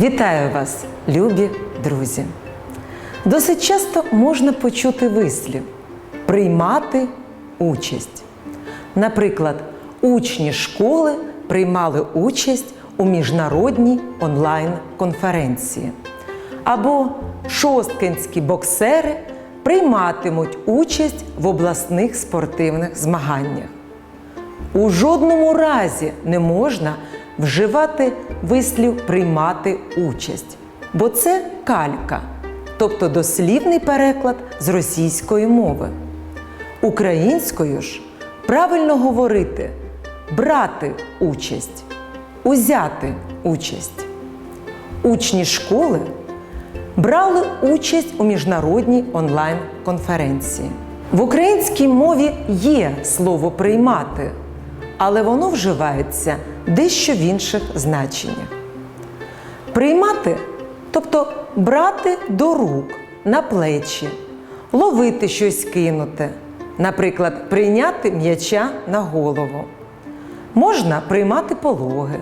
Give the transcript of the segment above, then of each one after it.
Вітаю вас, любі друзі! Досить часто можна почути вислів приймати участь. Наприклад, учні школи приймали участь у міжнародній онлайн-конференції. Або шосткинські боксери прийматимуть участь в обласних спортивних змаганнях. У жодному разі не можна вживати вислів приймати участь, бо це калька, тобто дослівний переклад з російської мови. Українською ж правильно говорити брати участь, узяти участь. Учні школи брали участь у міжнародній онлайн-конференції. В українській мові є слово приймати, але воно вживається дещо в інших значеннях. Приймати, тобто брати до рук, на плечі, ловити щось кинуте, наприклад, прийняти м'яча на голову. Можна приймати пологи.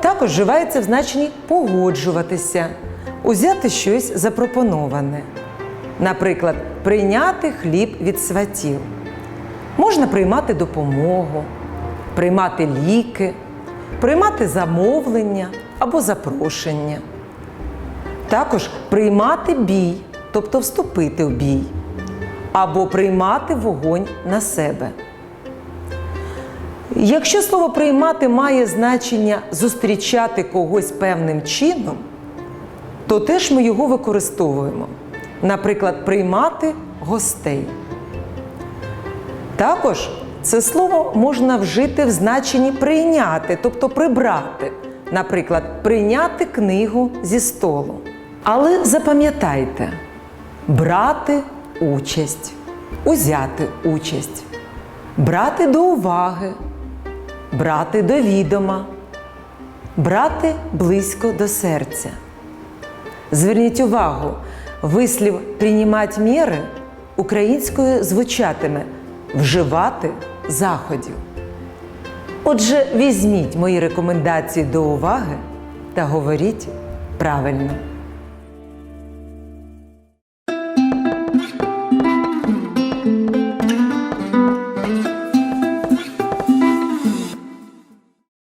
Також вживається в значенні погоджуватися, узяти щось запропоноване. Наприклад, прийняти хліб від сватів. Можна приймати допомогу, приймати ліки, приймати замовлення або запрошення. Також приймати бій, тобто вступити в бій, або приймати вогонь на себе. Якщо слово приймати має значення зустрічати когось певним чином, то теж ми його використовуємо. Наприклад, приймати гостей. Також це слово можна вжити в значенні прийняти, тобто прибрати. Наприклад, прийняти книгу зі столу. Але запам'ятайте, брати участь, узяти участь, брати до уваги, брати до відома, брати близько до серця. Зверніть увагу, вислів «приймати міри» українською звучатиме вживати заходів. Отже, візьміть мої рекомендації до уваги та говоріть правильно.